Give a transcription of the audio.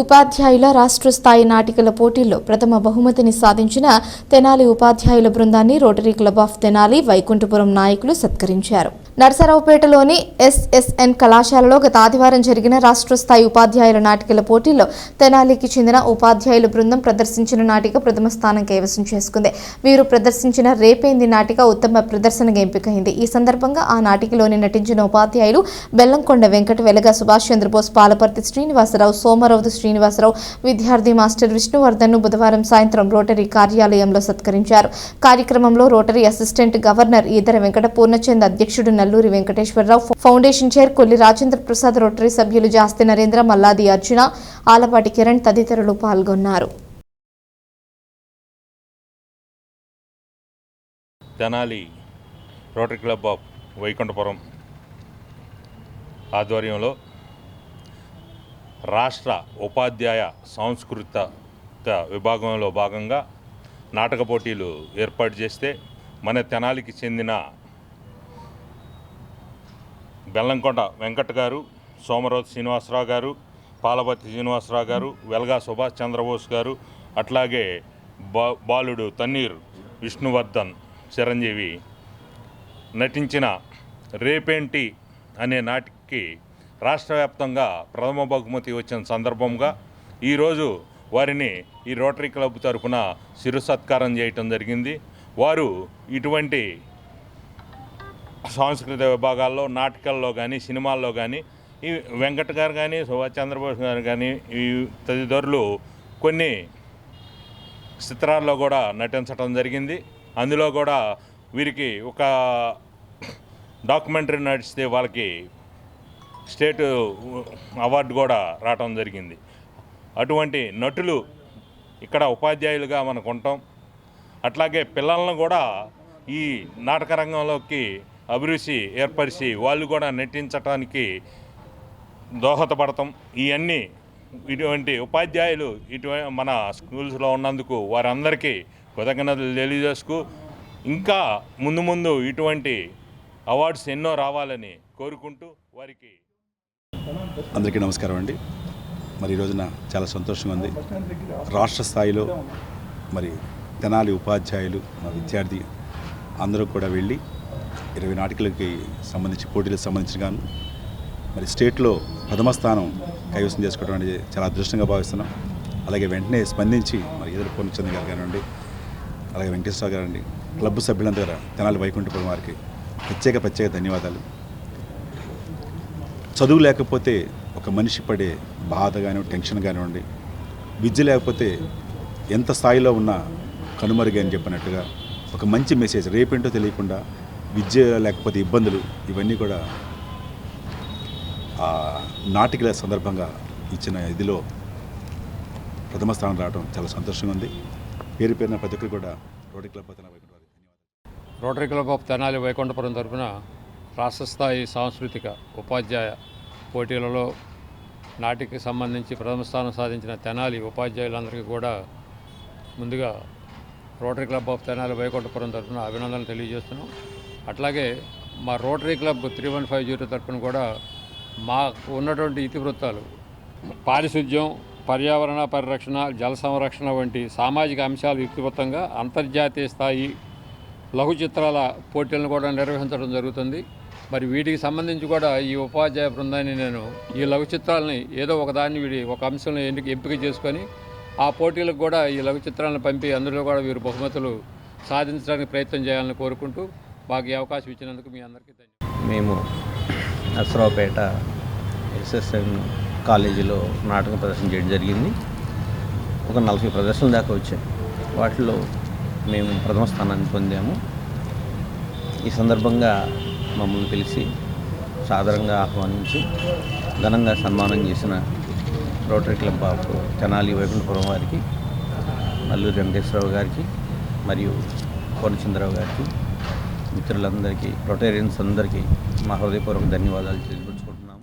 ఉపాధ్యాయుల రాష్ట్ర స్థాయి నాటికల పోటీల్లో ప్రథమ బహుమతిని సాధించిన తెనాలి ఉపాధ్యాయుల బృందాన్ని Rotary club of Tenali Vaikunthapuram నాయకులు సత్కరించారు. నర్సరావుపేటలోని ఎస్ఎస్ఎన్ కళాశాలలో గత ఆదివారం జరిగిన రాష్ట్ర స్థాయి ఉపాధ్యాయుల నాటికల పోటీల్లో తెనాలికి చెందిన ఉపాధ్యాయుల బృందం ప్రదర్శించిన నాటిక ప్రథమ స్థానం కైవసం చేసుకుంది. వీరు ప్రదర్శించిన రేపేంది నాటిక ఉత్తమ ప్రదర్శనగా ఎంపికైంది. ఈ సందర్భంగా ఆ నాటికలోని నటించిన ఉపాధ్యాయులు బెల్లంకొండ వెంకట వెలగ సుభాష్ చంద్రబోస్ పాలపర్తి శ్రీనివాసరావు సోమరావు శ్రీనివాసరావు విద్యార్థి మాస్టర్ విష్ణువర్ధన్ బుధవారం సాయంత్రం రోటరీ కార్యాలయంలో సత్కరించారు. కార్యక్రమంలో Rotary assistant governor Edara Venkata Purnachand అధ్యక్షుడు Nalluri Venkateswara Rao foundation chair Kolli Rajendra Prasad Rotary సభ్యులు జాస్తి నరేంద్ర మల్లాది అర్జున ఆలపాటి కిరణ్ తదితరులు పాల్గొన్నారు. Tenali Rotary club of Vaikunthapuram ఆధ్వర్యంలో రాష్ట్ర ఉపాధ్యాయ సాంస్కృతిక విభాగంలో భాగంగా నాటక పోటీలు ఏర్పాటు చేస్తే మన తెనాలికి చెందిన బెల్లంకొండ వెంకట్ గారు సోమరావు శ్రీనివాసరావు గారు పాలపతి శ్రీనివాసరావు గారు వెల్గా సుభాష్ చంద్రబోస్ గారు అట్లాగే బా బాలుడు తన్నీర్ విష్ణువర్ధన్ చిరంజీవి నటించిన రేపేంటి అనే నాటికి రాష్ట్ర వ్యాప్తంగా ప్రథమ బహుమతి వచ్చిన సందర్భంగా ఈరోజు వారిని ఈ రోటరీ క్లబ్ తరఫున శిరు సత్కారం చేయటం జరిగింది. వారు ఇటువంటి సాంస్కృతిక విభాగాల్లో నాటకాల్లో కానీ సినిమాల్లో కానీ ఈ వెంకట్ గారు కానీ సుభాష్ చంద్రబోస్ గారు కానీ ఈ తదితరులు కొన్ని చిత్రాల్లో కూడా నటించడం జరిగింది. అందులో కూడా వీరికి ఒక డాక్యుమెంటరీ నడిస్తే వాళ్ళకి స్టేట్ అవార్డు కూడా రావటం జరిగింది. అటువంటి నటులు ఇక్కడ ఉపాధ్యాయులుగా మనకు ఉంటాం అట్లాగే పిల్లలను కూడా ఈ నాటక రంగంలోకి అభిరుచి ఏర్పరిచి వాళ్ళు కూడా నటించటానికి దోహదపడతాం. ఇవన్నీ ఇటువంటి ఉపాధ్యాయులు ఇటువంటి మన స్కూల్స్లో ఉన్నందుకు వారందరికీ కృతజ్ఞతలు తెలియజేసుకు ఇంకా ముందు ముందు ఇటువంటి అవార్డ్స్ ఎన్నో రావాలని కోరుకుంటూ వారికి అందరికీ నమస్కారం అండి. మరి ఈ రోజున చాలా సంతోషంగా ఉంది. రాష్ట్ర స్థాయిలో మరి తెనాలి ఉపాధ్యాయులు మా విద్యార్థి అందరూ కూడా వెళ్ళి ఇరవై నాటికలకి సంబంధించి పోటీలకు సంబంధించి గాను మరి స్టేట్లో ప్రథమ స్థానం కైవసం చేసుకోవడం అనేది చాలా అదృష్టంగా భావిస్తున్నాం. అలాగే వెంటనే స్పందించి మరి ఎదురు పూర్ణచంద్ర గారు కానివ్వండి అలాగే వెంకటేశ్వర గారు అండి క్లబ్ సభ్యులందరూ తెనాలి వైకుంఠపురం వారికి ప్రత్యేక ప్రత్యేక ధన్యవాదాలు. చదువు లేకపోతే ఒక మనిషి పడే బాధ కానివ్వండి టెన్షన్ కానివ్వండి విద్య లేకపోతే ఎంత స్థాయిలో ఉన్నా కనుమరుగు అని చెప్పినట్టుగా ఒక మంచి మెసేజ్ రేపేంటో తెలియకుండా విద్య లేకపోతే ఇబ్బందులు ఇవన్నీ కూడా ఆ నాటికల సందర్భంగా ఇచ్చిన ఇదిలో ప్రథమ స్థానం రావడం చాలా సంతోషంగా ఉంది. పేరు పేరున ప్రతి ఒక్కరు కూడా రోటరీ క్లబ్ పతన Vaikuntha Rotary club of Tenali Vaikunthapuram తరఫున రాష్ట్ర స్థాయి సాంస్కృతిక ఉపాధ్యాయ పోటీలలో నాటికి సంబంధించి ప్రథమ స్థానం సాధించిన తెనాలి ఉపాధ్యాయులందరికీ కూడా ముందుగా Rotary club of Tenali Vaikunthapuram తరఫున అభినందనలు తెలియజేస్తున్నాం. అట్లాగే మా Rotary club three one five zero తరఫున కూడా మాకు ఉన్నటువంటి ఇతివృత్తాలు పారిశుద్ధ్యం పర్యావరణ పరిరక్షణ జల సంరక్షణ వంటి సామాజిక అంశాలు యుక్తిబద్ధంగా అంతర్జాతీయ స్థాయి లఘు చిత్రాల పోటీలను కూడా నిర్వహించడం జరుగుతుంది. మరి వీటికి సంబంధించి కూడా ఈ ఉపాధ్యాయ బృందాన్ని నేను ఈ లఘు చిత్రాలని ఏదో ఒకదాన్ని వీడి ఒక అంశంలో ఎంపిక ఎంపిక చేసుకొని ఆ పోటీలకు కూడా ఈ లఘు చిత్రాలను పంపి అందులో కూడా వీరు బహుమతులు సాధించడానికి ప్రయత్నం చేయాలని కోరుకుంటూ మాకు ఈ అవకాశం ఇచ్చినందుకు మీ అందరికీ ధన్యవాదాలు. మేము నసరావుపేట ఎస్ఎస్ఎన్ కాలేజీలో నాటకం ప్రదర్శన చేయడం జరిగింది. ఒక నలభై ప్రదర్శనలు దాకా వచ్చాయి వాటిలో మేము ప్రథమ స్థానాన్ని పొందాము. ఈ సందర్భంగా మమ్మల్ని పిలిచి సాధారణంగా ఆహ్వానించి ఘనంగా సన్మానం చేసిన Rotary club of Tenali Vaikunthapuram వారికి నల్లూరి వెంకటేశ్వరరావు గారికి మరియు కోనచంద్రరావు గారికి మిత్రులందరికీ రొటేరియన్స్ అందరికీ మా హృదయపూర్వక ధన్యవాదాలు తెలియపరుచుకుంటున్నాను